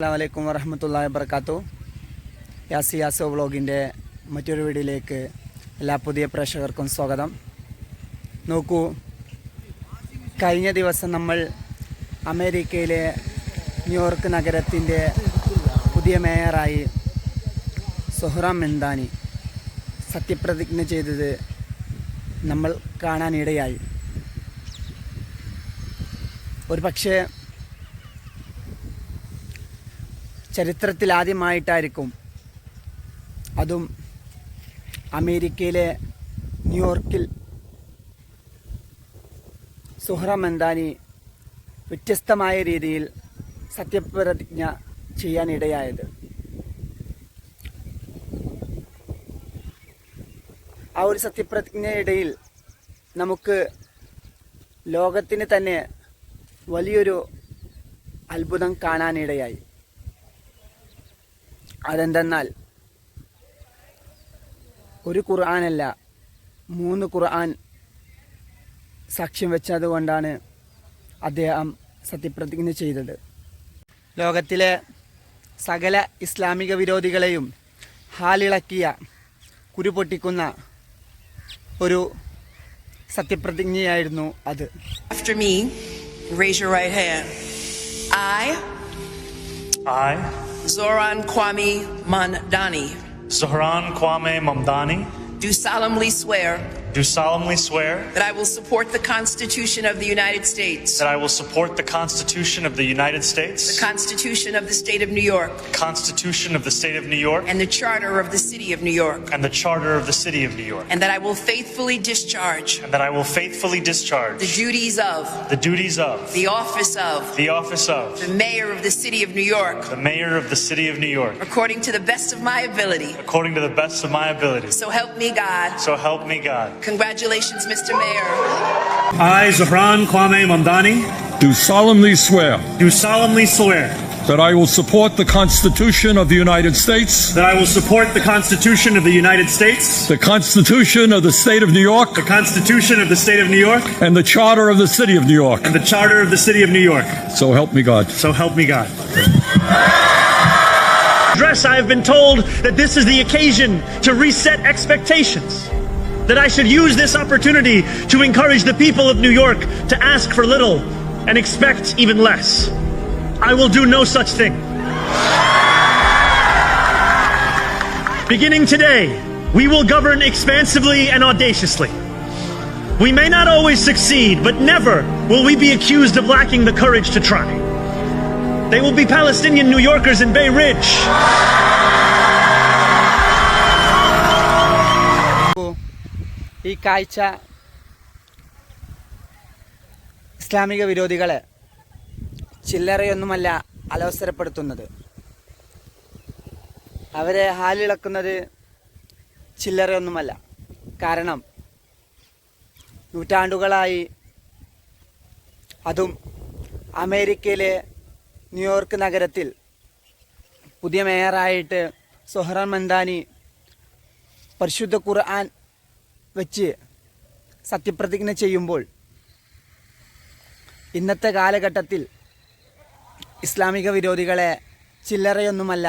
അസ്സാം വരഹമത്തല്ലാ വർക്കാത്തു യാസി യാസോ വ്ളോഗിന്റെ മറ്റൊരു വീഡിയോയിലേക്ക് എല്ലാ പുതിയ പ്രേക്ഷകർക്കും സ്വാഗതം. നോക്കൂ കഴിഞ്ഞ ദിവസം നമ്മൾ അമേരിക്കയിലെ ന്യൂയോർക്ക് നഗരത്തിന്റെ പുതിയ മേയറായി സുഹ്റാം മെന്താനി സത്യപ്രതിജ്ഞ ചെയ്തത് നമ്മൾ കാണാനിടയായി. ഒരു പക്ഷേ ചരിത്രത്തിൽ ആദ്യമായിട്ടായിരിക്കും അതും അമേരിക്കയിലെ ന്യൂയോർക്കിൽ സുഹ്ര മന്ദാനി വ്യത്യസ്തമായ രീതിയിൽ സത്യപ്രതിജ്ഞ ചെയ്യാനിടയായത്. ആ ഒരു സത്യപ്രതിജ്ഞയിടയിൽ നമുക്ക് ലോകത്തിന് തന്നെ വലിയൊരു അത്ഭുതം കാണാനിടയായി. അതെന്തെന്നാൽ ഒരു ഖുർആനല്ല മൂന്ന് ഖുർആൻ സാക്ഷ്യം വെച്ചതുകൊണ്ടാണ് അദ്ദേഹം സത്യപ്രതിജ്ഞ ചെയ്തത് ലോകത്തിലെ സകല ഇസ്ലാമിക വിരോധികളെയും ഹാലിളക്കിയ കുരുപൊട്ടിക്കുന്ന ഒരു സത്യപ്രതിജ്ഞയായിരുന്നു അത് after me raise your right hand. I, I, Zoran Kwame Mondani, Zoran Kwame Mamdani, do solemnly swear do solemnly swear that I will support the Constitution of the United States, that I will support the Constitution of the United States, the Constitution of the State of New York, the Constitution of the State of New York, and the Charter of the City of New York, and the Charter of the City of New York, and that I will faithfully discharge and that I will faithfully discharge the duties of the duties of the office of the office of the Mayor of the City of New York the Mayor of the City of New York according to the best of my ability. according to the best of my ability. So help me God. So help me God. Congratulations, Mr. Mayor. I, Zohran Kwame Mamdani, Do solemnly swear do solemnly swear that I will support the Constitution of the United States, that I will support the Constitution of the United States, the Constitution of the State of New York, the Constitution of the State of New York, and the Charter of the City of New York. and the Charter of the City of New York. So help me God. So help me God. Address, I have been told that this is the occasion to reset expectations. That I should use this opportunity to encourage the people of New York to ask for little and expect even less. I will do no such thing. Beginning today, we will govern expansively and audaciously. We may not always succeed, but never will we be accused of lacking the courage to try. They will be Palestinian New Yorkers in Bay Ridge. ഈ കാഴ്ച ഇസ്ലാമിക വിരോധികളെ ചില്ലറയൊന്നുമല്ല അലോസരപ്പെടുത്തുന്നത്. അവരെ ഹാലിളക്കുന്നത് ചില്ലറയൊന്നുമല്ല. കാരണം നൂറ്റാണ്ടുകളായി അതും അമേരിക്കയിലെ New York നഗരത്തിൽ പുതിയ മേയറായിട്ട് സൊഹ്റാൻ മന്ദാനി പരിശുദ്ധ ഖുർആൻ വെച്ച് സത്യപ്രതിജ്ഞ ചെയ്യുമ്പോൾ ഇന്നത്തെ കാലഘട്ടത്തിൽ ഇസ്ലാമിക വിരോധികളെ ചില്ലറയൊന്നുമല്ല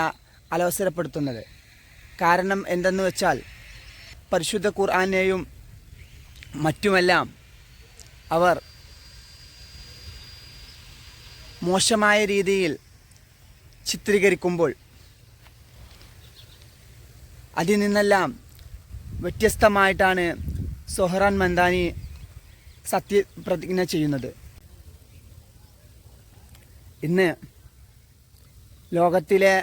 അലോസരപ്പെടുത്തുന്നത്. കാരണം എന്തെന്ന് വെച്ചാൽ പരിശുദ്ധ ഖുർആാനെയും മറ്റുമെല്ലാം അവർ മോശമായ രീതിയിൽ ചിത്രീകരിക്കുമ്പോൾ അതിൽ നിന്നെല്ലാം വ്യത്യസ്തമായിട്ടാണ് സൊഹറാൻ മന്ദാനി സത്യപ്രതിജ്ഞ ചെയ്യുന്നത്. ഇന്ന് ലോകത്തിലെ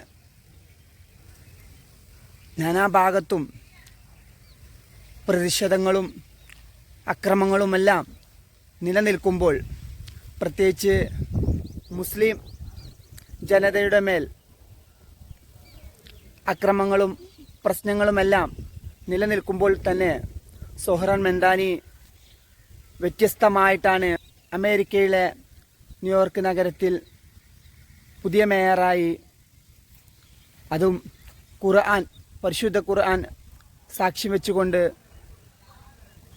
നാനാഭാഗത്തും പ്രതിഷേധങ്ങളും അക്രമങ്ങളുമെല്ലാം നിലനിൽക്കുമ്പോൾ പ്രത്യേകിച്ച് മുസ്ലിം ജനതയുടെ മേൽ അക്രമങ്ങളും പ്രശ്നങ്ങളുമെല്ലാം നിലനിൽക്കുമ്പോൾ തന്നെ സൊഹ്റാൻ മെന്താനി വ്യത്യസ്തമായിട്ടാണ് അമേരിക്കയിലെ ന്യൂയോർക്ക് നഗരത്തിൽ പുതിയ മേയറായി. അതും ഖുർആൻ പരിശുദ്ധ ഖുർആൻ സാക്ഷ്യം വെച്ചുകൊണ്ട്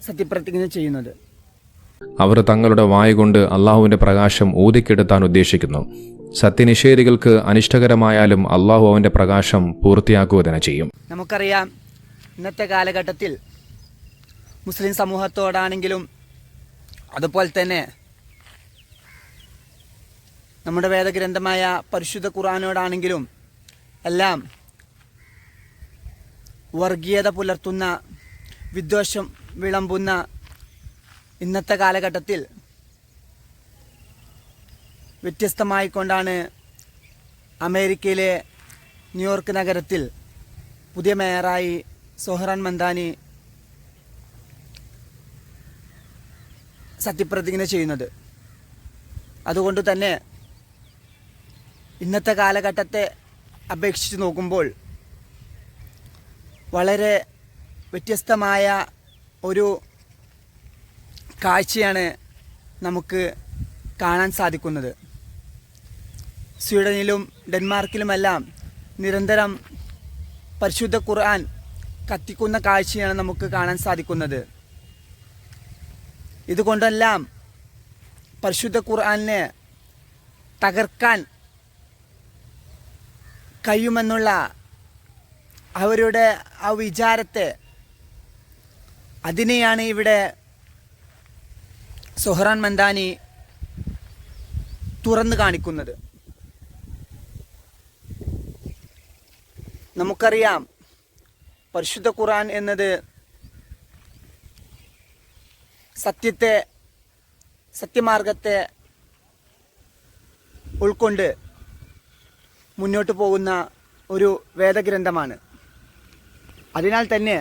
സത്യപ്രതിജ്ഞ ചെയ്യുന്നത്. അവർ തങ്ങളുടെ വായ കൊണ്ട് അള്ളാഹുവിന്റെ പ്രകാശം ഊതിക്കെടുത്താൻ ഉദ്ദേശിക്കുന്നു. സത്യനിഷേധികൾക്ക് അനിഷ്ടകരമായാലും അള്ളാഹു അവന്റെ പ്രകാശം പൂർത്തിയാക്കുക തന്നെ ചെയ്യും. നമുക്കറിയാം ഇന്നത്തെ കാലഘട്ടത്തിൽ മുസ്ലിം സമൂഹത്തോടാണെങ്കിലും അതുപോലെ തന്നെ നമ്മുടെ വേദഗ്രന്ഥമായ പരിശുദ്ധ ഖുറാനോടാണെങ്കിലും എല്ലാം വർഗീയത പുലർത്തുന്ന വിദ്വേഷം വിളമ്പുന്ന ഇന്നത്തെ കാലഘട്ടത്തിൽ വ്യത്യസ്തമായിക്കൊണ്ടാണ് അമേരിക്കയിലെ ന്യൂയോർക്ക് നഗരത്തിൽ പുതിയ മേയറായി സൊഹറാൻ മന്ദാനി സത്യപ്രതിജ്ഞ ചെയ്യുന്നത്. അതുകൊണ്ട് തന്നെ ഇന്നത്തെ കാലഘട്ടത്തെ അപേക്ഷിച്ച് നോക്കുമ്പോൾ വളരെ വ്യത്യസ്തമായ ഒരു കാഴ്ചയാണ് നമുക്ക് കാണാൻ സാധിക്കുന്നത്. സ്വീഡനിലും ഡെൻമാർക്കിലുമെല്ലാം നിരന്തരം പരിശുദ്ധ ഖുർആൻ കത്തിക്കുന്ന കാഴ്ചയാണ് നമുക്ക് കാണാൻ സാധിക്കുന്നത്. ഇതുകൊണ്ടെല്ലാം പരിശുദ്ധ ഖുർആനെ തകർക്കാൻ കഴിയുമെന്നുള്ള അവരുടെ ആ വിചാരത്തെ അതിനെയാണ് ഇവിടെ സൊഹറാൻ മന്ദാനി തുറന്നു കാണിക്കുന്നത്. നമുക്കറിയാം പരിശുദ്ധ ഖുർആൻ എന്നത് സത്യത്തെ സത്യമാർഗത്തെ ഉൾക്കൊണ്ട് മുന്നോട്ട് പോകുന്ന ഒരു വേദഗ്രന്ഥമാണ്. അതിനാൽ തന്നെ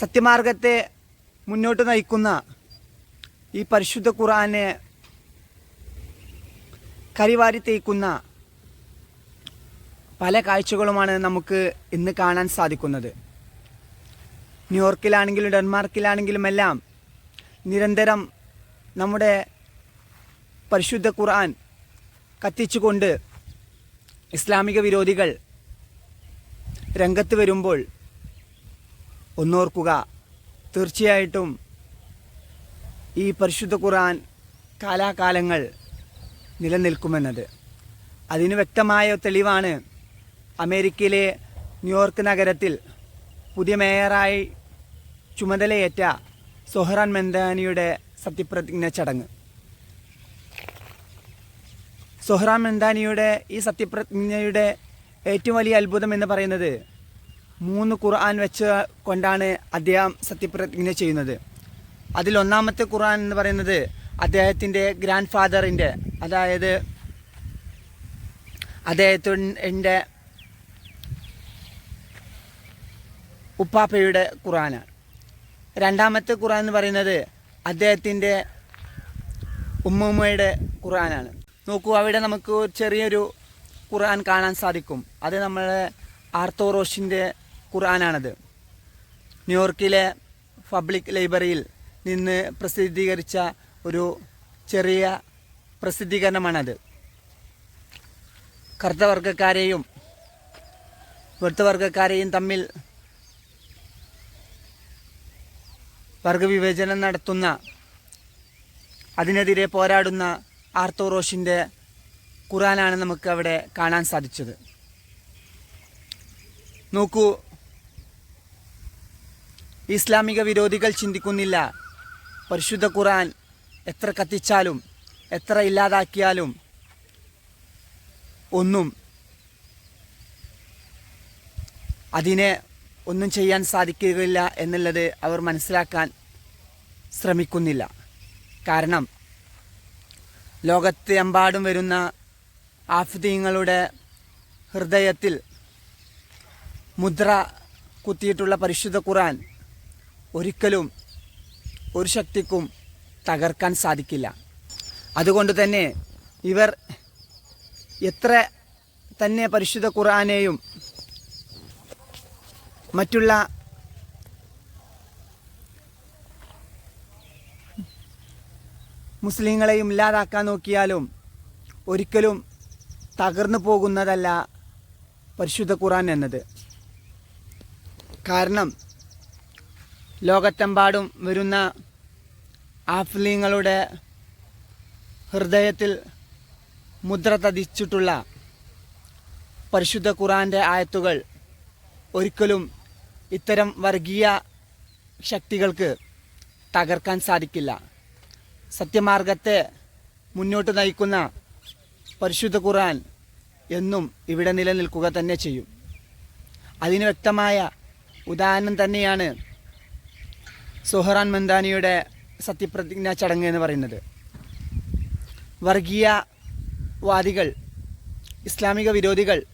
സത്യമാർഗത്തെ മുന്നോട്ട് നയിക്കുന്ന ഈ പരിശുദ്ധ ഖുറാനെ കരിവാരി തേക്കുന്ന പല കാഴ്ചകളുമാണ് നമുക്ക് ഇന്ന് കാണാൻ സാധിക്കുന്നത്. ന്യൂയോർക്കിലാണെങ്കിലും ഡെൻമാർക്കിലാണെങ്കിലും എല്ലാം നിരന്തരം നമ്മുടെ പരിശുദ്ധ ഖുർആൻ കത്തിച്ചുകൊണ്ട് ഇസ്ലാമിക വിരോധികൾ രംഗത്ത് വരുമ്പോൾ ഒന്നോർക്കുക. തീർച്ചയായിട്ടും ഈ പരിശുദ്ധ ഖുർആൻ കാലാകാലങ്ങൾ നിലനിൽക്കുമെന്നത്. അതിന് വ്യക്തമായ തെളിവാണ് അമേരിക്കയിലെ ന്യൂയോർക്ക് നഗരത്തിൽ പുതിയ മേയറായി ചുമതലയേറ്റ സൊഹ്റാൻ മെന്താനിയുടെ സത്യപ്രതിജ്ഞ ചടങ്ങ്. സൊഹ്റാൻ മെന്താനിയുടെ ഈ സത്യപ്രതിജ്ഞയുടെ ഏറ്റവും വലിയ അത്ഭുതം എന്ന് പറയുന്നത് മൂന്ന് ഖുർആൻ വെച്ച് കൊണ്ടാണ് അദ്ദേഹം സത്യപ്രതിജ്ഞ ചെയ്യുന്നത്. അതിലൊന്നാമത്തെ ഖുർആൻ എന്ന് പറയുന്നത് അദ്ദേഹത്തിന്റെ ഗ്രാൻഡ് ഫാദറിന്റെ അതായത് അദ്ദേഹത്തിന്റെ ഉപ്പാപ്പയുടെ ഖുറാനാണ്. രണ്ടാമത്തെ ഖുറാൻ എന്ന് പറയുന്നത് അദ്ദേഹത്തിന്റെ ഉമ്മുമ്മയുടെ ഖുറാനാണ്. നോക്കൂ അവിടെ നമുക്ക് ചെറിയൊരു ഖുർആൻ കാണാൻ സാധിക്കും. അത് നമ്മളെ ആർത്തോറോഷിന്റെ ഖുർആനാണത് ന്യൂയോർക്കിലെ പബ്ലിക് ലൈബ്രറിയിൽ നിന്ന് പ്രസിദ്ധീകരിച്ച ഒരു ചെറിയ പ്രസിദ്ധീകരണമാണത്. കറുത്ത വർഗക്കാരെയും വെളുത്ത വർഗക്കാരെയും തമ്മിൽ വർഗവിവേചനം നടത്തുന്ന അതിനെതിരെ പോരാടുന്ന ആർത്തോറോഷിന്റെ ഖുറാനാണ് നമുക്ക് അവിടെ കാണാൻ സാധിച്ചത്. നോക്കൂ ഇസ്ലാമിക വിരോധികൾ ചിന്തിക്കുന്നില്ല. പരിശുദ്ധ ഖുറാൻ എത്ര കത്തിച്ചാലും എത്ര ഇല്ലാതാക്കിയാലും ഒന്നും അതിനെ ഒന്നും ചെയ്യാൻ സാധിക്കുകയില്ല എന്നുള്ളത് അവർ മനസ്സിലാക്കാൻ ശ്രമിക്കുന്നില്ല. കാരണം ലോകത്തെമ്പാടും വരുന്ന ആഫ്തീങ്ങളുടെ ഹൃദയത്തിൽ മുദ്ര കുത്തിയിട്ടുള്ള പരിശുദ്ധ ഖുറാൻ ഒരിക്കലും ഒരു ശക്തിക്കും തകർക്കാൻ സാധിക്കില്ല. അതുകൊണ്ട് തന്നെ ഇവർ എത്ര തന്നെ പരിശുദ്ധ ഖുറാനെയും മറ്റുള്ള മുസ്ലിങ്ങളെയും ഇല്ലാതാക്കാൻ നോക്കിയാലും ഒരിക്കലും തകർന്നു പോകുന്നതല്ല പരിശുദ്ധ ഖുറാൻ എന്നത്. കാരണം ലോകത്തെമ്പാടും വരുന്ന ആഫ്ലിങ്ങളുടെ ഹൃദയത്തിൽ മുദ്ര തതിച്ചിട്ടുള്ള പരിശുദ്ധ ഖുറാന്റെ ആയത്തുകൾ ഒരിക്കലും ഇത്തരം വർഗീയ ശക്തികൾക്ക് തകർക്കാൻ സാധിക്കില്ല. സത്യമാർഗത്തെ മുന്നോട്ട് നയിക്കുന്ന പരിശുദ്ധ ഖുറാൻ എന്നും ഇവിടെ നിലനിൽക്കുക തന്നെ ചെയ്യും. അതിന് വ്യക്തമായ ഉദാഹരണം തന്നെയാണ് സുഹറാൻ മന്ദാനിയുടെ സത്യപ്രതിജ്ഞാ ചടങ്ങ് എന്ന് പറയുന്നത്. വർഗീയവാദികൾ ഇസ്ലാമിക വിരോധികൾ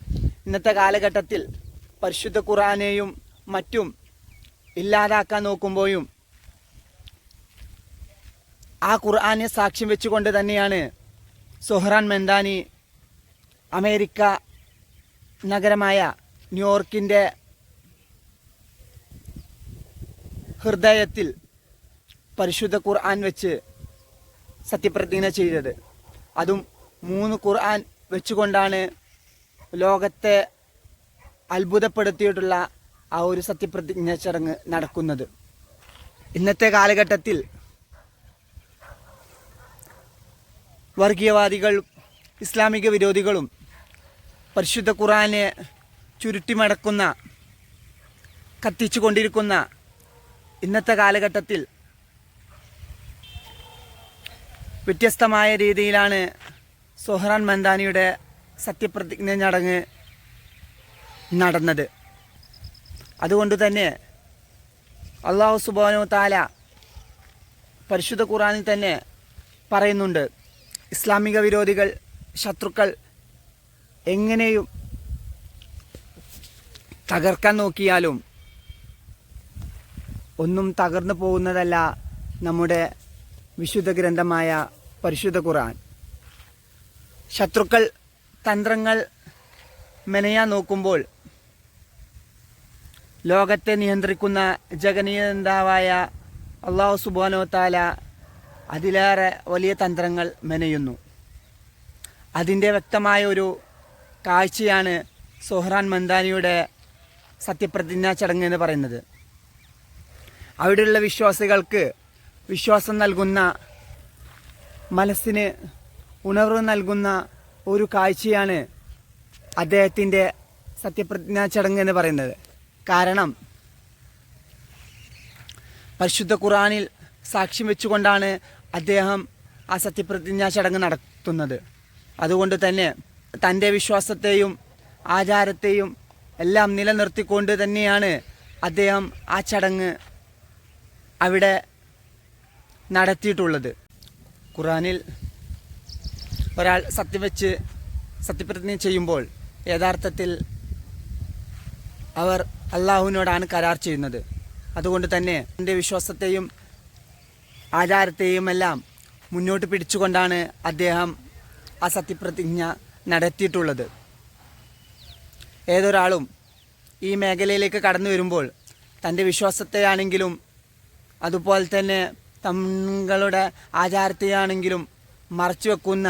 ഇന്നത്തെ കാലഘട്ടത്തിൽ പരിശുദ്ധ ഖുറാനെയും മറ്റും ഇല്ലാതാക്കാൻ നോക്കുമ്പോഴും ആ ഖുർആാനെ സാക്ഷ്യം വെച്ചുകൊണ്ട് തന്നെയാണ് സുഹ്റാൻ മെന്താനി അമേരിക്ക നഗരമായ ന്യൂയോർക്കിന്റെ ഹൃദയത്തിൽ പരിശുദ്ധ ഖുർആൻ വെച്ച് സത്യപ്രതിജ്ഞ ചെയ്തത്. അതും മൂന്ന് ഖുർആൻ വെച്ചുകൊണ്ടാണ് ലോകത്തെ അത്ഭുതപ്പെടുത്തിയിട്ടുള്ള ആ ഒരു സത്യപ്രതിജ്ഞ ചടങ്ങ് നടക്കുന്നത്. ഇന്നത്തെ കാലഘട്ടത്തിൽ വർഗീയവാദികൾ ഇസ്ലാമിക വിരോധികളും പരിശുദ്ധ ഖുറാനെ ചുരുട്ടിമടക്കുന്ന കത്തിച്ചു കൊണ്ടിരിക്കുന്ന ഇന്നത്തെ കാലഘട്ടത്തിൽ വ്യത്യസ്തമായ രീതിയിലാണ് സൊഹറാൻ മന്ദാനിയുടെ സത്യപ്രതിജ്ഞ ചടങ്ങ് നടന്നത്. അതുകൊണ്ട് തന്നെ അള്ളാഹു സുബാനു താല പരിശുദ്ധ ഖുറാനിൽ തന്നെ പറയുന്നുണ്ട് ഇസ്ലാമിക വിരോധികൾ ശത്രുക്കൾ എങ്ങനെയും തകർക്കാൻ നോക്കിയാലും ഒന്നും തകർന്നു പോകുന്നതല്ല നമ്മുടെ വിശുദ്ധ ഗ്രന്ഥമായ പരിശുദ്ധ ഖുർആൻ. ശത്രുക്കൾ തന്ത്രങ്ങൾ മെനയാൻ നോക്കുമ്പോൾ ലോകത്തെ നിയന്ത്രിക്കുന്ന ജഗനീയന്താവായ അള്ളാഹു സുബാനോ താല അതിലേറെ വലിയ തന്ത്രങ്ങൾ മെനയുന്നു. അതിന്റെ വ്യക്തമായ ഒരു കാഴ്ചയാണ് സൊഹ്റാൻ മന്ദാനിയുടെ സത്യപ്രതിജ്ഞാ ചടങ്ങ് എന്ന് പറയുന്നത്. അവിടെയുള്ള വിശ്വാസികൾക്ക് വിശ്വാസം നൽകുന്ന മനസ്സിന് ഉണർവ് നൽകുന്ന ഒരു കാഴ്ചയാണ് അദ്ദേഹത്തിന്റെ സത്യപ്രതിജ്ഞാ ചടങ്ങ് എന്ന് പറയുന്നത്. കാരണം പരിശുദ്ധ ഖുറാനിൽ സാക്ഷ്യം വെച്ചുകൊണ്ടാണ് അദ്ദേഹം ആ സത്യപ്രതിജ്ഞാ ചടങ്ങ് നടത്തുന്നത്. അതുകൊണ്ട് തന്നെ തന്റെ വിശ്വാസത്തെയും ആചാരത്തെയും എല്ലാം നിലനിർത്തിക്കൊണ്ട് തന്നെയാണ് അദ്ദേഹം ആ ചടങ്ങ് അവിടെ നടത്തിയിട്ടുള്ളത്. ഖുറാനിൽ ഒരാൾ സത്യം വെച്ച് സത്യപ്രതിജ്ഞ ചെയ്യുമ്പോൾ യഥാർത്ഥത്തിൽ അവർ അള്ളാഹുവിനോടാണ് കരാർ ചെയ്യുന്നത്. അതുകൊണ്ട് തന്നെ എന്റെ വിശ്വാസത്തെയും ആചാരത്തെയും എല്ലാം മുന്നോട്ട് പിടിച്ചുകൊണ്ടാണ് അദ്ദേഹം ആ സത്യപ്രതിജ്ഞ നടത്തിയിട്ടുള്ളത്. ഏതൊരാളും ഈ മേഖലയിലേക്ക് കടന്നു വരുമ്പോൾ തന്റെ വിശ്വാസത്തെയാണെങ്കിലും അതുപോലെ തന്നെ തങ്ങളുടെ ആചാരത്തെയാണെങ്കിലും മറച്ചു വെക്കുന്ന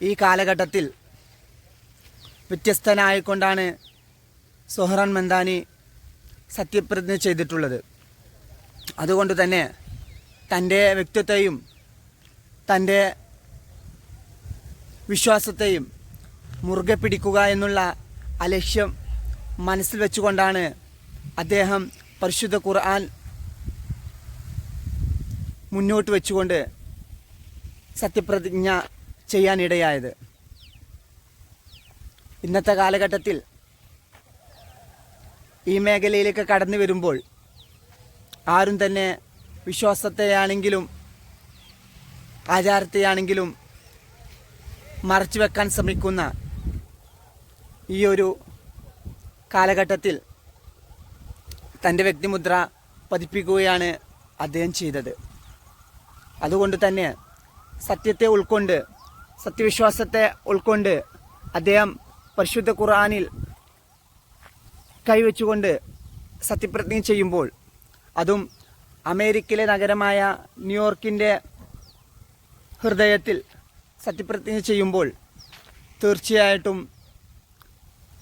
ഈ കാലഘട്ടത്തിൽ വ്യത്യസ്തനായിക്കൊണ്ടാണ് സൊഹറാൻ മന്ദാനി സത്യപ്രതിജ്ഞ ചെയ്തിട്ടുള്ളത്. അതുകൊണ്ട് തന്നെ തന്റെ വ്യക്തിത്വത്തെയും തന്റെ വിശ്വാസത്തെയും മുറുകെ പിടിക്കുക എന്നുള്ള അലക്ഷ്യം മനസ്സിൽ വെച്ചുകൊണ്ടാണ് അദ്ദേഹം പരിശുദ്ധ ഖുർആൻ മുന്നോട്ട് വെച്ചുകൊണ്ട് സത്യപ്രതിജ്ഞ ചെയ്യാനിടയായത്. ഇന്നത്തെ കാലഘട്ടത്തിൽ ഈ മേഖലയിലേക്ക് കടന്നു വരുമ്പോൾ ആരും തന്നെ വിശ്വാസത്തെയാണെങ്കിലും ആചാരത്തെയാണെങ്കിലും മറച്ചു വെക്കാൻ ശ്രമിക്കുന്ന ഈ ഒരു കാലഘട്ടത്തിൽ തന്റെ വ്യക്തിമുദ്ര പതിപ്പിക്കുകയാണ് അദ്ദേഹം ചെയ്തത്. അതുകൊണ്ട് തന്നെ സത്യത്തെ ഉൾക്കൊണ്ട് സത്യവിശ്വാസത്തെ ഉൾക്കൊണ്ട് അദ്ദേഹം പരിശുദ്ധ ഖുർആനിൽ കൈവച്ചുകൊണ്ട് സത്യപ്രതിജ്ഞ ചെയ്യുമ്പോൾ അതും അമേരിക്കയിലെ നഗരമായ ന്യൂയോർക്കിന്റെ ഹൃദയത്തിൽ സത്യപ്രതിജ്ഞ ചെയ്യുമ്പോൾ തീർച്ചയായിട്ടും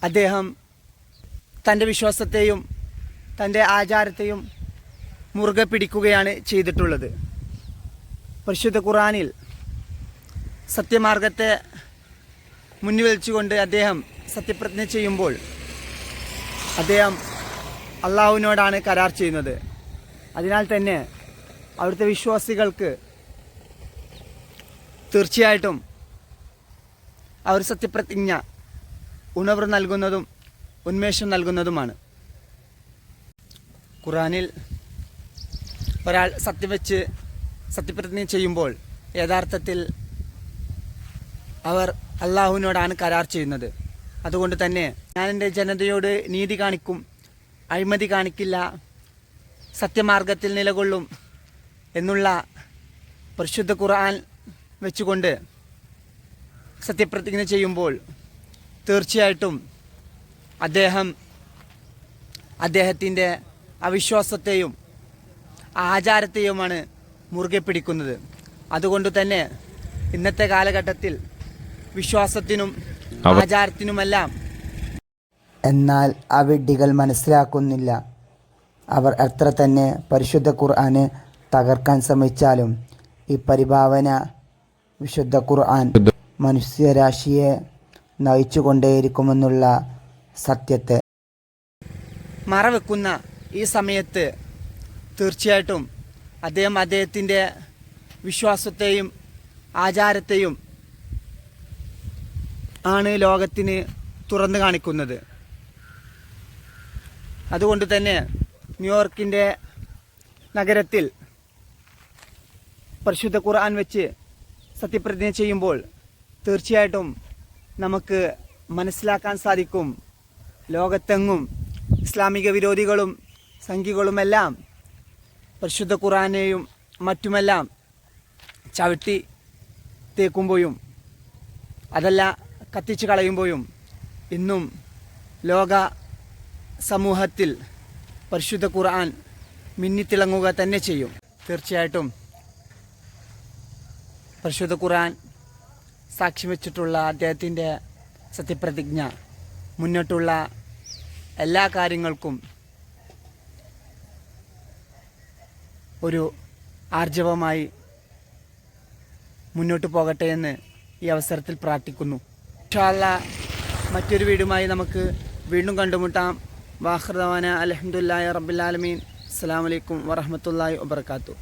അദ്ദേഹം തന്റെ വിശ്വാസത്തെയും തന്റെ ആചാരത്തെയും മുറുകെ പിടിക്കുകയാണ് ചെയ്തിട്ടുള്ളത്. പരിശുദ്ധ ഖുറാനിൽ സത്യമാർഗത്തെ മുന്നിൽ വെച്ചുകൊണ്ട് അദ്ദേഹം സത്യപ്രതിജ്ഞ ചെയ്യുമ്പോൾ അദ്ദേഹം അള്ളാഹുവിനോടാണ് കരാർ ചെയ്യുന്നത്. അതിനാൽ തന്നെ അവിടുത്തെ വിശ്വാസികൾക്ക് തീർച്ചയായിട്ടും അവർ സത്യപ്രതിജ്ഞ ഉണർവ് നൽകുന്നതും ഉന്മേഷം നൽകുന്നതുമാണ്. ഖുറാനിൽ ഒരാൾ സത്യം വെച്ച് സത്യപ്രതിജ്ഞ ചെയ്യുമ്പോൾ യഥാർത്ഥത്തിൽ അവർ അള്ളാഹുവിനോടാണ് കരാർ ചെയ്യുന്നത്. അതുകൊണ്ട് തന്നെ ഞാൻ എന്റെ ജനതയോട് നീതി കാണിക്കും അഴിമതി കാണിക്കില്ല സത്യമാർഗത്തിൽ നിലകൊള്ളും എന്നുള്ള പരിശുദ്ധ ഖുർആൻ വെച്ചുകൊണ്ട് സത്യപ്രതിജ്ഞ ചെയ്യുമ്പോൾ തീർച്ചയായിട്ടും അദ്ദേഹം അദ്ദേഹത്തിന്റെ അവിശ്വാസത്തെയും ആചാരത്തെയുമാണ് മുറുകെ പിടിക്കുന്നത്. അതുകൊണ്ട് തന്നെ ഇന്നത്തെ കാലഘട്ടത്തിൽ വിശ്വാസത്തിനും ആചാരത്തിനുമെല്ലാം. എന്നാൽ ആ വിഡ്ഢികൾ മനസ്സിലാക്കുന്നില്ല. അവർ എത്ര തന്നെ പരിശുദ്ധ ഖുർആന് തകർക്കാൻ ശ്രമിച്ചാലും ഈ പരിഭാവന വിശുദ്ധ ഖുർആൻ മനുഷ്യരാശിയെ നയിച്ചുകൊണ്ടേയിരിക്കുമെന്നുള്ള സത്യത്തെ മറവെക്കുന്ന ഈ സമയത്ത് തീർച്ചയായിട്ടും അദ്ദേഹം അദ്ദേഹത്തിന്റെ വിശ്വാസത്തെയും ആചാരത്തെയും ആണ് ലോകത്തിന് തുറന്നു കാണിക്കുന്നത്. അതുകൊണ്ട് തന്നെ ന്യൂയോർക്കിന്റെ നഗരത്തിൽ പരിശുദ്ധ ഖുർആൻ വെച്ച് സത്യപ്രതിജ്ഞ ചെയ്യുമ്പോൾ തീർച്ചയായിട്ടും നമുക്ക് മനസ്സിലാക്കാൻ സാധിക്കും ലോകത്തെങ്ങും ഇസ്ലാമിക വിരോധികളും സംഘികളുമെല്ലാം പരിശുദ്ധ ഖുറാനെയും മറ്റുമെല്ലാം ചവിട്ടി തേക്കുമ്പോഴും അതല്ല കത്തിച്ച് കളയുമ്പോഴും ഇന്നും ലോക സമൂഹത്തിൽ പരിശുദ്ധ ഖുർആൻ മിന്നിത്തിളങ്ങുക തന്നെ ചെയ്യും. തീർച്ചയായിട്ടും പരിശുദ്ധ ഖുർആൻ സാക്ഷ്യം വെച്ചിട്ടുള്ള അദ്ദേഹത്തിന്റെ സത്യപ്രതിജ്ഞ മുന്നോട്ടുള്ള എല്ലാ കാര്യങ്ങൾക്കും ഒരു ആർജവമായി മുന്നോട്ട് പോകട്ടെ എന്ന് ഈ അവസരത്തിൽ പ്രാർത്ഥിക്കുന്നു. ഇൻഷാല്ല മറ്റൊരു വീടുമായി നമുക്ക് വീണ്ടും കണ്ടുമുട്ടാം. വാഹൃദവാന അലഹമുല്ലാ റബ്ബുലാലമീൻ അസ്സാം വലൈക്കും വറഹമത്തല്ലാഹി വബർക്കാത്തു